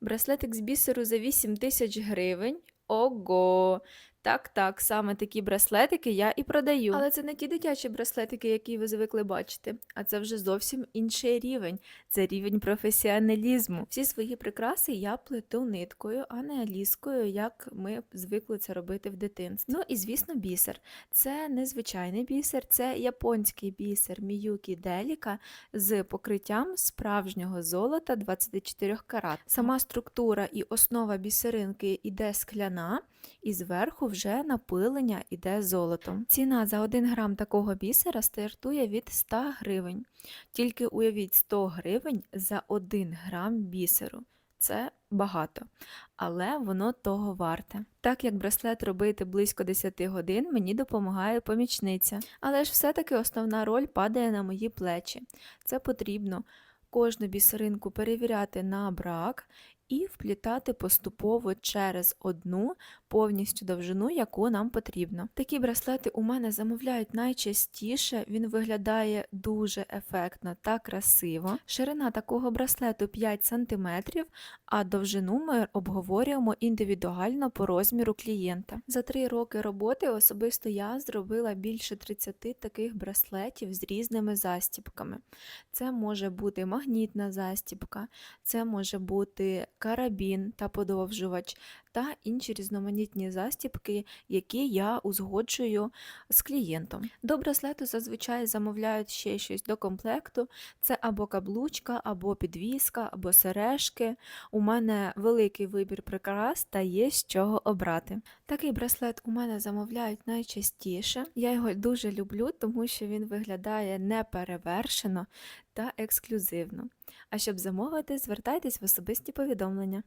Браслетик з бісеру за 8 тисяч гривень. Ого! Так, так, саме такі браслетики я і продаю. Але це не ті дитячі браслетики, які ви звикли бачити, а це вже зовсім інший рівень. Це рівень професіоналізму. Всі свої прикраси я плету ниткою, а не ліскою, як ми звикли це робити в дитинстві. Ну і звісно, бісер. Це не звичайний бісер, це японський бісер Міюкі Деліка з покриттям справжнього золота 24 карат. Сама структура і основа бісеринки іде скляна, і зверху вже напилення іде золотом. Ціна за 1 грам такого бісера стартує від 100 гривень. Тільки уявіть 100 гривень за 1 грам бісеру. Це багато, але воно того варте. Так як браслет робити близько 10 годин, мені допомагає помічниця. Але ж все-таки основна роль падає на мої плечі. Це потрібно кожну бісеринку перевіряти на брак і вплітати поступово через одну повністю довжину, яку нам потрібно. Такі браслети у мене замовляють найчастіше, він виглядає дуже ефектно та красиво. Ширина такого браслету 5 см, а довжину ми обговорюємо індивідуально по розміру клієнта. За три роки роботи особисто я зробила більше 30 таких браслетів з різними застібками. Це може бути магнітна застібка, це може бути карабін та подовжувач та інші різноманітні застібки, які я узгоджую з клієнтом. До браслету зазвичай замовляють ще щось до комплекту: це або каблучка, або підвіска, або сережки. У мене великий вибір прикрас та є з чого обрати. Такий браслет у мене замовляють найчастіше. Я його дуже люблю, тому що він виглядає неперевершено та ексклюзивно. А щоб замовити, звертайтесь в особисті повідомлення.